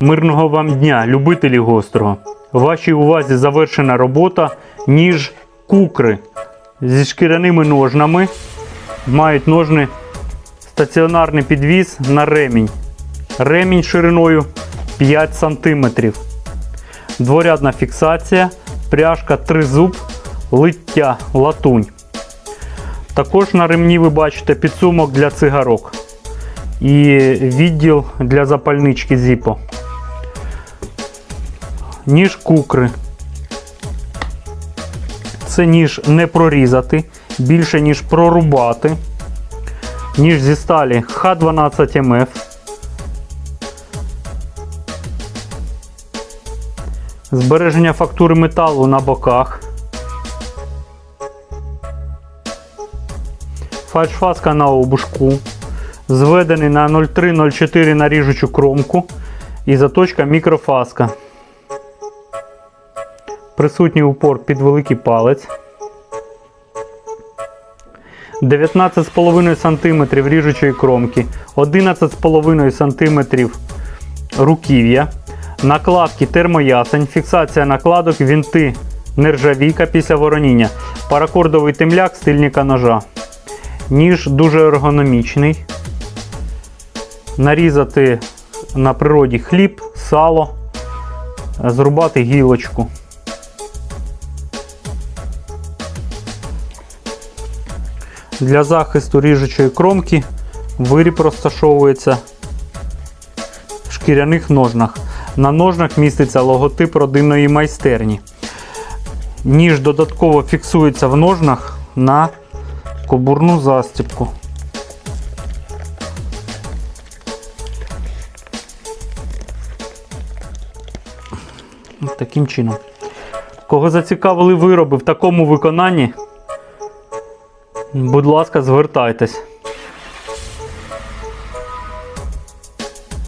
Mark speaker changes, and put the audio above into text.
Speaker 1: Мирного вам дня, любителі гострого. Вашій увазі завершена робота ніж кукри зі шкіряними ножнами. Мають ножни стаціонарний підвіз на ремінь. Ремінь шириною 5 см. Дворядна фіксація, пряжка тризуб, лиття латунь. Також на ремні ви бачите підсумок для цигарок і відділ для запальнички Zippo. Ніж кукри. Це ніж не прорізати, більше ніж прорубати. Ніж зі сталі Х12МФ. Збереження фактури металу на боках. Фальшфаска на обушку. Зведений на 0,3-0,4 на ріжучу кромку. І заточка мікрофаска. Присутній упор під великий палець. 19,5 см ріжучої кромки, 11,5 см руків'я, накладки термоясень, фіксація накладок, вінти нержавійка після вороніння, паракордовий темляк стильника ножа. Ніж дуже ергономічний. Нарізати на природі хліб, сало, зрубати гілочку. Для захисту ріжучої кромки виріб розташовується в шкіряних ножнах. На ножнах міститься логотип родинної майстерні. Ніж додатково фіксується в ножнах на кобурну застібку. Таким чином. Кого зацікавили вироби в такому виконанні, будь ласка, звертайтесь.